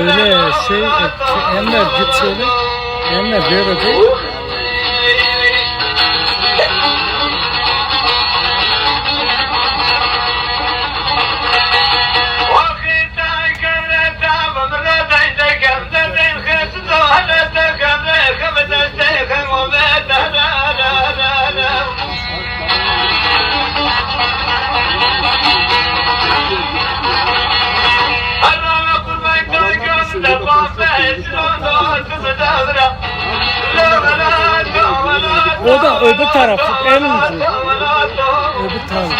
Söyle şey Enver git söyle. Enver böyle değil. O da öbür taraf. En ucu. Öbür taraf.